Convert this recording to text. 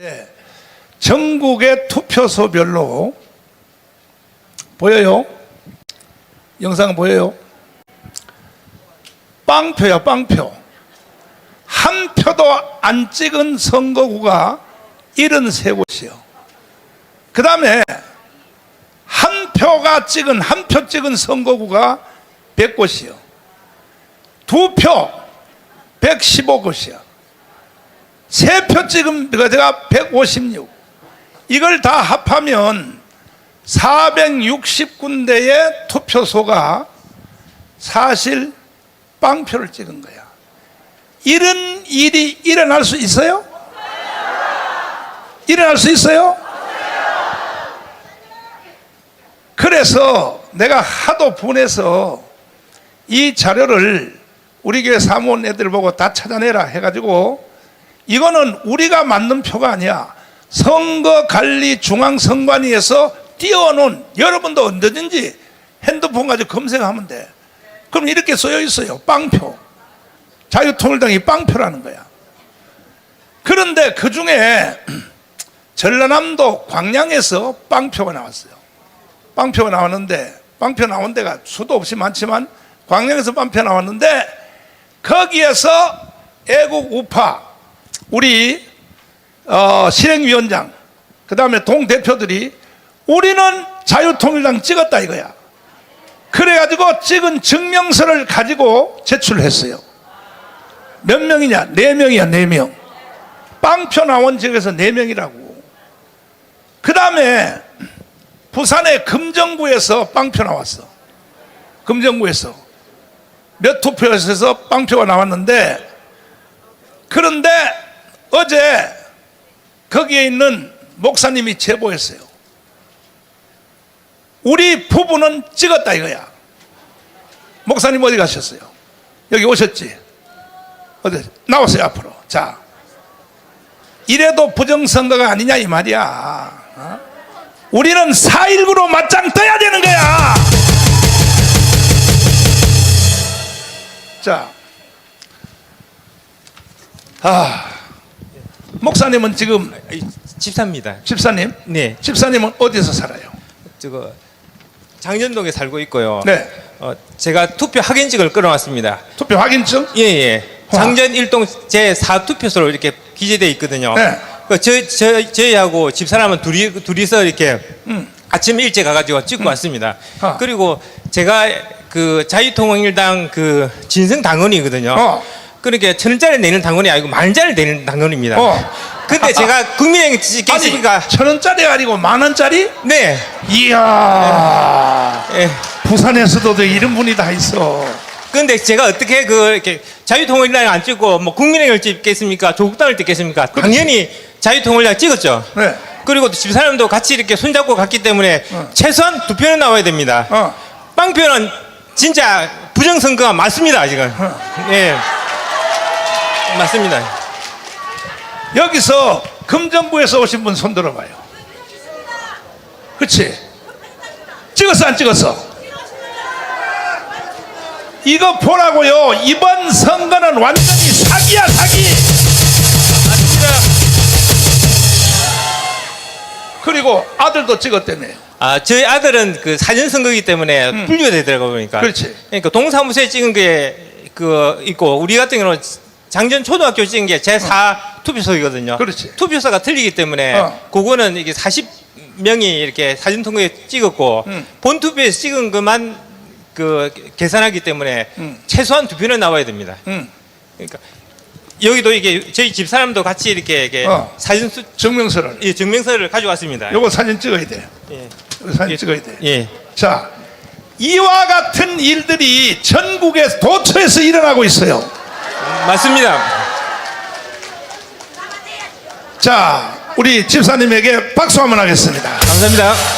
네. 전국의 투표소별로 보여요? 영상 보여요? 빵표야 빵표 한 표도 안 찍은 선거구가 73곳이요 그 다음에 한 표가 찍은 한 표 찍은 선거구가 100곳이요 두 표 115곳이요 세 표 찍은 제가 156. 이걸 다 합하면 460군데의 투표소가 사실 빵표를 찍은 거야. 이런 일이 일어날 수 있어요? 일어날 수 있어요? 그래서 내가 하도 분해서 이 자료를 우리 교회 사무원 애들 보고 다 찾아내라 해가지고 이거는 우리가 만든 표가 아니야. 선거관리중앙선관위에서 띄워놓은 여러분도 언제든지 핸드폰 가지고 검색하면 돼. 그럼 이렇게 써여 있어요. 빵표. 자유통일당이 빵표라는 거야. 그런데 그 중에 전라남도 광양에서 빵표가 나왔어요. 빵표가 나왔는데 빵표 나온 데가 수도 없이 많지만 광양에서 빵표 나왔는데 거기에서 애국 우파 우리 어, 실행위원장 그 다음에 동 대표들이 우리는 자유통일당 찍었다 이거야. 그래가지고 찍은 증명서를 가지고 제출했어요. 몇 명이냐? 네 명이야, 네 명. 빵표 나온 지역에서 네 명이라고. 그 다음에 부산의 금정구에서 빵표 나왔어. 금정구에서. 몇 투표에서 빵표가 나왔는데 그런데 어제 거기에 있는 목사님이 제보했어요. 우리 부부는 찍었다 이거야. 목사님 어디 가셨어요? 여기 오셨지? 어디 나오세요 앞으로. 자, 이래도 부정선거가 아니냐 이 말이야. 어? 우리는 4.19로 맞짱 떠야 되는 거야. 자, 아, 목사님은 지금 이, 집사입니다. 집사님, 네, 집사님은 어디서 살아요? 저거 장전동에 살고 있고요. 네, 어, 제가 투표 확인증을 끌어왔습니다. 투표 확인증. 예, 예. 장전 일동 제 4투표소로 이렇게 기재돼 있거든요. 네. 그 저, 저, 저희하고 집사람은 둘이, 둘이서 이렇게 음. 아침 일찍 가가지고 찍고 왔습니다. 아. 그리고 제가 그 자유통일당 그 진성 당원이거든요. 어. 그러니까 천 원짜리 내는 당원이 아니고 만 원짜리 내는 당원입니다. 어. 근데 제가 국민의힘 아니, 찍겠으니까 천 원짜리 아니고 만 원짜리? 네. 이야, 예. 부산에서도 이런 분이 다 있어. 근데 제가 어떻게 그 이렇게 자유통일당 안 찍고 뭐 국민의힘을 찍겠습니까? 조국당을 찍겠습니까? 당연히 자유통일당 찍었죠. 네. 그리고 집사람도 같이 이렇게 손잡고 갔기 때문에 최소한 두 표는 나와야 됩니다. 어. 빵표는 진짜 부정선거가 맞습니다, 지금. 예. 맞습니다. 여기서 금정구에서 오신 분 손 들어봐요. 그치? 찍었어, 안 찍었어? 이거 보라고요. 이번 선거는 완전히 사기야, 사기. 그리고 아들도 찍었다며. 아, 저희 아들은 그 사전 선거이기 때문에 분류가 되더라고요, 보니까. 음. 그렇지. 그러니까 동사무소에 찍은 게 그 있고 우리 같은 경우는 장전 초등학교 찍은 게 제4 투표소이거든요. 그렇지. 투표소가 틀리기 때문에 어. 그거는 이게 40명이 이렇게 사전 통과에 찍었고 음. 본 투표에서 찍은 것만 그 계산하기 때문에 음. 최소한 두 표는 나와야 됩니다. 응. 그러니까 여기도 이게 저희 집 사람도 같이 이렇게, 이렇게 어. 사진 수, 증명서를. 예, 증명서를 가져왔습니다. 요거 사진 찍어야 돼. 예. 요거 사진 예. 찍어야 돼. 예. 자, 이와 같은 일들이 전국의 도처에서 일어나고 있어요. 맞습니다. 자, 우리 집사님에게 박수 한번 하겠습니다. 감사합니다.